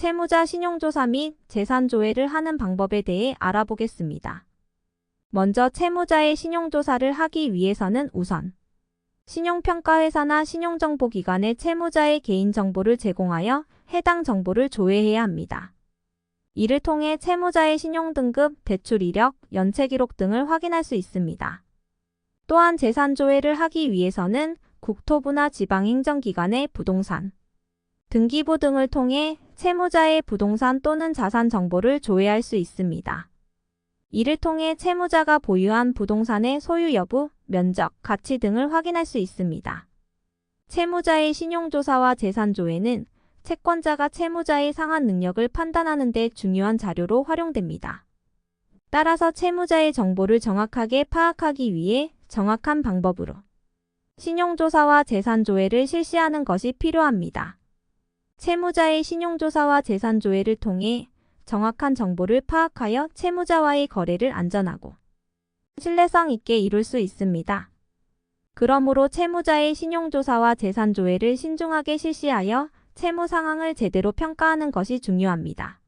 채무자 신용조사 및 재산조회를 하는 방법에 대해 알아보겠습니다. 먼저 채무자의 신용조사를 하기 위해서는 우선 신용평가회사나 신용정보기관에 채무자의 개인정보를 제공하여 해당 정보를 조회해야 합니다. 이를 통해 채무자의 신용등급, 대출 이력, 연체 기록 등을 확인할 수 있습니다. 또한 재산조회를 하기 위해서는 국토부나 지방행정기관의 부동산, 등기부 등을 통해 채무자의 부동산 또는 자산 정보를 조회할 수 있습니다. 이를 통해 채무자가 보유한 부동산의 소유 여부, 면적, 가치 등을 확인할 수 있습니다. 채무자의 신용조사와 재산조회는 채권자가 채무자의 상환 능력을 판단하는 데 중요한 자료로 활용됩니다. 따라서 채무자의 정보를 정확하게 파악하기 위해 정확한 방법으로 신용조사와 재산조회를 실시하는 것이 필요합니다. 채무자의 신용조사와 재산조회를 통해 정확한 정보를 파악하여 채무자와의 거래를 안전하고 신뢰성 있게 이룰 수 있습니다. 그러므로 채무자의 신용조사와 재산조회를 신중하게 실시하여 채무 상황을 제대로 평가하는 것이 중요합니다.